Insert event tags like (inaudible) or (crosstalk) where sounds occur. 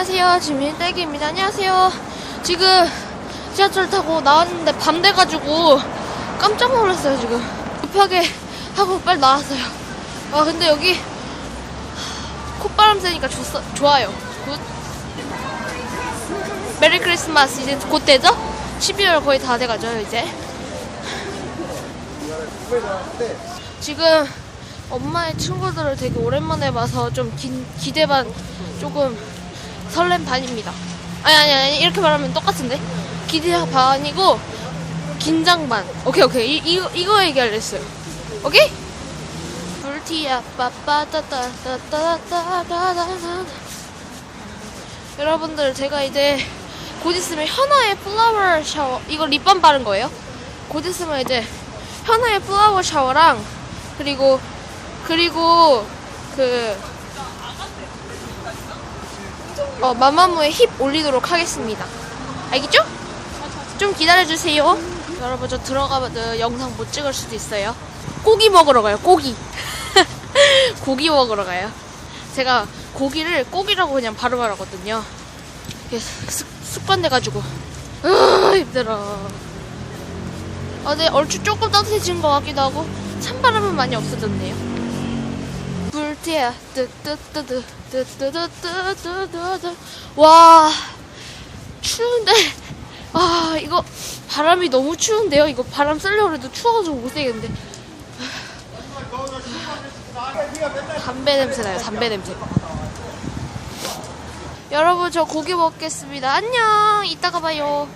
안녕하세요. 지민딸기입니다. 안녕하세요. 지금 지하철 타고 나왔는데 밤 돼가지고 깜짝 놀랐어요, 지금. 급하게 하고 빨리 나왔어요. 아, 근데 여기 콧바람 쐬니까 좋, 좋아요. 굿. 메리 크리스마스 이제 곧 되죠? 12월 거의 다 돼가죠, 이제. 지금 엄마의 친구들을 되게 오랜만에 봐서 좀 기, 기대 반 조금 설렘 반입니다. 아니 아니 아니 이렇게 말하면 똑같은데 기대 반이고 긴장 반. 오케이 오케이 이, 이거 이거 얘기하려 했어요. 오케이? 불티야 빠빠따따따따따따따따 여러분들 제가 이제 곧 있으면 현아의 플라워 샤워 이거 립밤 바른 거예요. 곧 있으면 이제 현아의 플라워 샤워랑 그리고 그리고 그 어, 마마무의 힙 올리도록 하겠습니다. 알겠죠? 좀 기다려주세요. 여러분, 저 들어가면 영상 못 찍을 수도 있어요. 고기 먹으러 가요, 고기. (laughs) 고기 먹으러 가요. 제가 고기를 고기라고 그냥 바로 말하거든요. 습, 습관돼가지고. 으, 힘들어. 아, 네, 얼추 조금 따뜻해진 것 같기도 하고, 찬바람은 많이 없어졌네요. 불티야 뜨뜨뜨뜨 뜨뜨뜨뜨뜨뜨 와 추운데 아 이거 바람이 너무 추운데요 이거 바람 쐬려고 해도 추워서 못 쐬겠는데 담배 냄새 나요 담배 냄새 여러분 저 고기 먹겠습니다 안녕 이따가 봐요